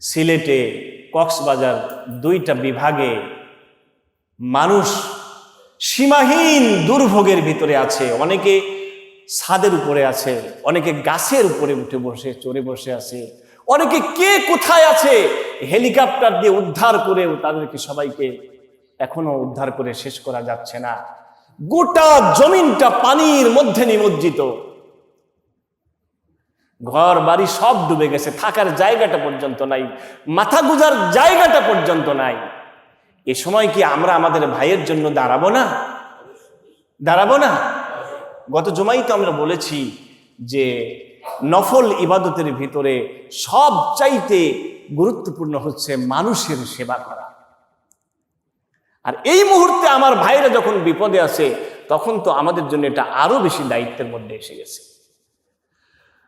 সিলেটে কক্সবাজার দুইটা বিভাগে মানুষ সীমাহীন দুর্ভোগের ভিতরে আছে। অনেকে ছাদের উপরে আছে, অনেকে গাছের উপরে উঠে বসে, চড়ে বসে আছে। অনেকে কে কোথায় আছে? হেলিকপ্টার দিয়ে উদ্ধার করেও তাদেরকে সবাইকে এখনও উদ্ধার করে শেষ করা যাচ্ছে না। গোটা জমিনটা পানির মধ্যে নিমজ্জিত। ঘর বাড়ি সব ডুবে গেছে, থাকার জায়গাটা পর্যন্ত নাই, মাথা গুজার জায়গাটা পর্যন্ত নাই। এ সময় কি আমরা আমাদের ভাইয়ের জন্য দাঁড়াবো না? দাঁড়াবো না? গত জমাই তো আমরা বলেছি যে নফল ইবাদতের ভিতরে সব চাইতে গুরুত্বপূর্ণ হচ্ছে মানুষের সেবা করা। আর এই মুহূর্তে আমার ভাইরা যখন বিপদে আছে, তখন তো আমাদের জন্য এটা আরও বেশি দায়িত্বের মধ্যে এসে গেছে।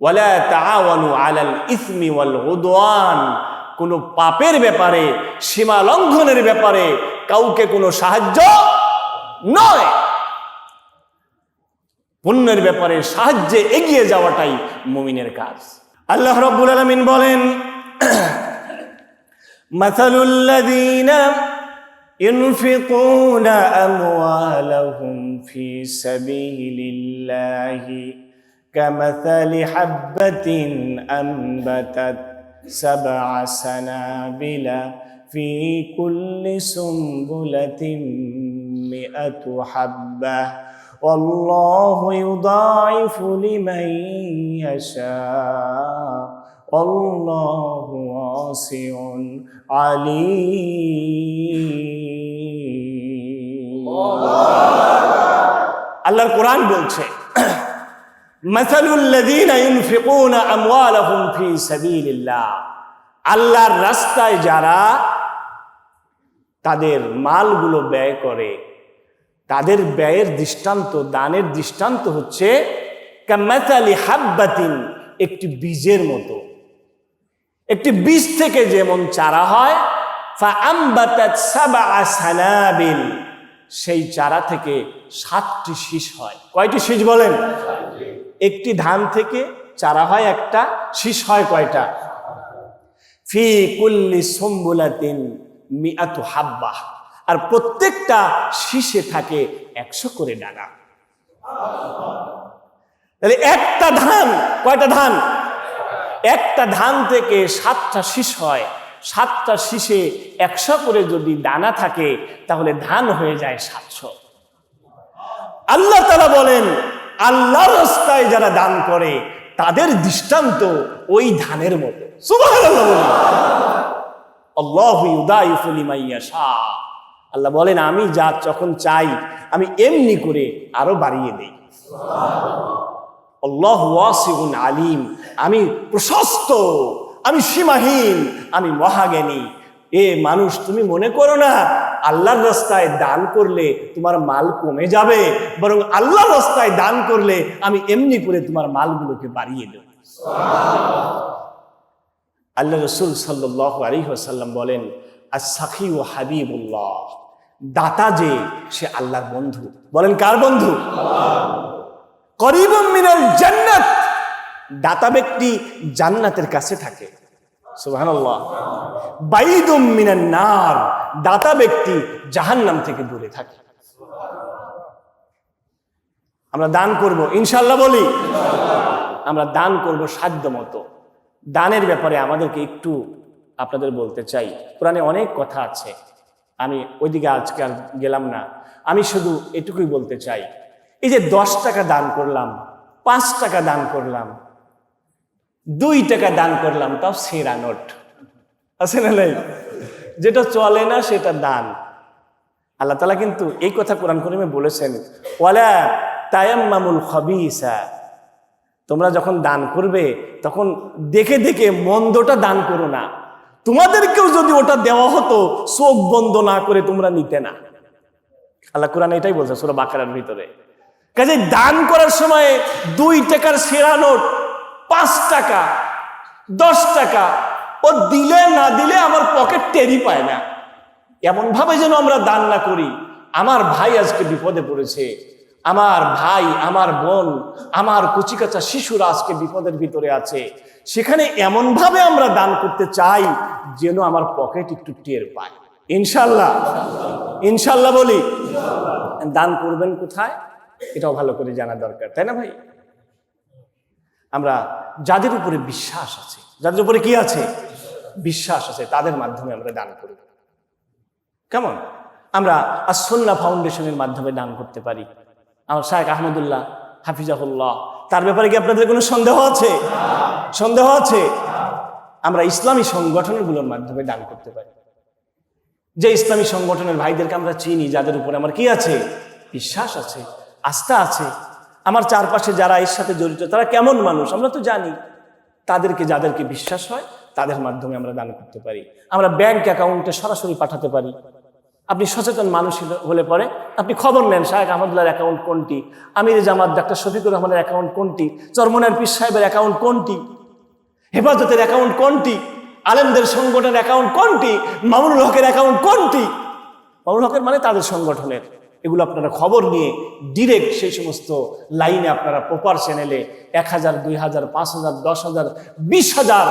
ওয়ালা তাআওয়ানু আলাল ইসমি ওয়াল উদওয়ান কোনো পাপের ব্যাপারে সীমা লঙ্ঘনের ব্যাপারে কাউকে কোনো সাহায্য নয় পুণ্যের ব্যাপারে সাহায্যে এগিয়ে যাওয়াটাই মুমিনের কাজ আল্লাহ রাব্বুল আলামিন বলেন মাসালুল লাযীনা ينفقون أموالهم في سبيل الله كمثل حبة أنبتت سبع سنابل في كل سنبلة مئة حبة والله يضاعف لمن يشاء والله واسع عليم আল্লাহর কোরআন বলছে আল্লাহর রাস্তায় যারা তাদের মালগুলো ব্যয় করে, তাদের ব্যয়ের দৃষ্টান্ত, দানের দৃষ্টান্ত হচ্ছে কামাতালি হাব্বাতিন, একটি বীজের মতো। একটি বীজ থেকে যেমন চারা হয় সানাবিল, সেই চারা থেকে সাতটি শীষ হয়। কয়টি শীষ বলেন? একটি ধান থেকে চারা হয়, একটা শীষ হয় কয়টা? ফি কুল্লি সম্বুলাতিন মিআতু হাব্বা আর প্রত্যেকটা শীষে থাকে একশো করে ডানা। তাহলে একটা ধান, কয়টা ধান? একটা ধান থেকে সাতটা শীষ হয়। সাতটা শীষে একশো করে যদি দানা থাকে, তাহলে ধান হয়ে যায় সাতশো। আল্লাহ তারা বলেন আল্লাহ রাস্তায় যারা দান করে, তাদের দৃষ্টান্ত ওই ধানের মতো। আল্লাহু বলেন, আমি যা যখন চাই, আমি এমনি করে আরও বাড়িয়ে দেই। আলিম। আমি প্রশস্ত, আমি সীমাহীন, আমি মহাজ্ঞানী। এ মানুষ, তুমি মনে করো না, আল্লাহর রাস্তায় দান করলে তোমার মাল কমে যাবে, বরং আল্লাহর রাস্তায় দান করলে আমি এমনি করে তোমার মালগুলোকে বাড়িয়ে দেব। আল্লাহ রসুল সাল্লাহ বলেন আর সাখি ও হাবিবুল্লাহ। দাতা যে, সে আল্লাহর বন্ধু। বলেন, কার বন্ধু? করিব মিনাল জান্নাত। দাতা ব্যক্তি জান্নাতের কাছে থাকে। সুবহানাল্লাহ। বাইদুম মিনান নার। দাতা ব্যক্তি জাহান্নাম থেকে দূরে থাকে। আমরা দান করব ইনশাল্লাহ বলি। আমরা দান করব সাধ্য মতো। দানের ব্যাপারে আমাদেরকে একটু আপনাদের বলতে চাই। কোরআনে অনেক কথা আছে। আমি ওইদিকে আজকে আর গেলাম না। আমি শুধু এটুকুই বলতে চাই। এই যে দশ টাকা দান করলাম, পাঁচ টাকা দান করলাম দুই টাকা দান করলাম, তাও সেরা নোট। আছে না নাই? যেটা চলে না, সেটা দান। আল্লাহ তালা কিন্তু এই কথা কোরআন করিমে বলেছেন, ওয়ালা তায়াম্মামুল খবিসা। তোমরা যখন দান করবে, তখন দেখে দেখে মন্দটা দান করো না। তোমাদেরকেও যদি ওটা দেওয়া হতো, চোখ বন্ধ না করে তোমরা নিতে না। আল্লাহ কোরআন এটাই বলছে, সুরা বাকারার ভিতরে। কাজে দান করার সময় দুই টাকার সেরা নোট পাঁচ টাকা, দশ টাকা। ও দিলে না দিলে আমার পকেট টেরি পায় না। এমন ভাবে যেন আমরা দান না করি। আমার ভাই আজকে বিপদে পড়েছে। আমার ভাই, আমার বোন, আমার কচিকাচা শিশুরা আজকে বিপদের ভিতরে আছে। সেখানে এমন ভাবে আমরা দান করতে চাই যেন আমার পকেট একটু টের পায়। ইনশাল্লাহ। ইনশাল্লাহ বলি। দান করবেন কোথায়? এটাও ভালো করে জানা দরকার, তাই না ভাই? আমরা যাদের উপরে বিশ্বাস আছে, যাদের উপরে কি আছে? বিশ্বাস আছে, তাদের মাধ্যমে আমরা দান করি। কেমন? আমরা আসন্না ফাউন্ডেশনের মাধ্যমে দান করতে পারি। আমার শাহেক আহমদুল্লাহ হাফিজাহুল্লাহ, তার ব্যাপারে কি আপনাদের কোনো সন্দেহ আছে? সন্দেহ আছে? আমরা ইসলামী সংগঠনগুলোর মাধ্যমে দান করতে পারি। যে ইসলামী সংগঠনের ভাইদেরকে আমরা চিনি, যাদের উপরে আমার কি আছে? বিশ্বাস আছে, আস্থা আছে আমার চারপাশে যারা এর সাথে জড়িত, তারা কেমন মানুষ? আমরা তো জানি। তাদেরকে যাদেরকে বিশ্বাস হয়, তাদের মাধ্যমে আমরা দান করতে পারি। আমরা ব্যাংক অ্যাকাউন্টে সরাসরি পাঠাতে পারি। আপনি সচেতন মানুষ হলে- পরে আপনি খবর নেন শাহেক আহমদুল্লাহর অ্যাকাউন্ট কোনটি? আমির জামাত, ডাক্তার শফিকুর রহমানের অ্যাকাউন্ট কোনটি? চরমনার পীর সাহেবের অ্যাকাউন্ট কোনটি? হেফাজতের অ্যাকাউন্ট কোনটি? আলেমদের সংগঠনের অ্যাকাউন্ট কোনটি? মামুনুল হকের অ্যাকাউন্ট কোনটি? মামুনুল হকের মানে তাদের সংগঠনের। এগুলো আপনারা খবর নিয়ে ডিরেক্ট সেই সমস্ত লাইনে আপনারা প্রপার চ্যানেলে এক হাজার, দুই হাজার, পাঁচ হাজার, দশ হাজার, বিশ হাজার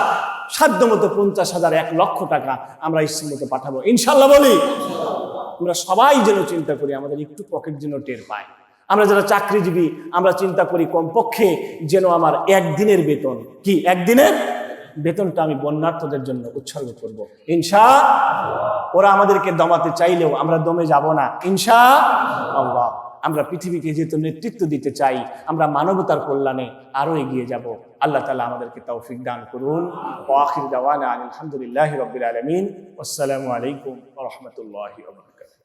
সাধ্য মতো পঞ্চাশ হাজার, এক লক্ষ টাকা আমরা ইচ্ছামতো পাঠাবো। ইনশাল্লাহ বলি, আমরা সবাই যেন চিন্তা করি, আমাদের একটু পকেট যেন টের পায়। আমরা যারা চাকরিজীবী, আমরা চিন্তা করি কমপক্ষে যেন আমার একদিনের বেতন, কি, একদিনের? বেতনটা আমি বন্যার্থদের জন্য উৎসর্গ করব। ইনশা ওরা আমাদেরকে দমাতে চাইলেও আমরা দমে যাব না। ইনশা আল্লাহ আমরা পৃথিবীকে যেহেতু নেতৃত্ব দিতে চাই, আমরা মানবতার কল্যাণে আরও এগিয়ে যাব। আল্লাহ তালা আমাদেরকে তৌফিক দান করুন। ও আখির দাওয়ানা আলহামদুলিল্লাহ রবিল আলমিন। আসসালামু আলাইকুম রহমতুল্লাহ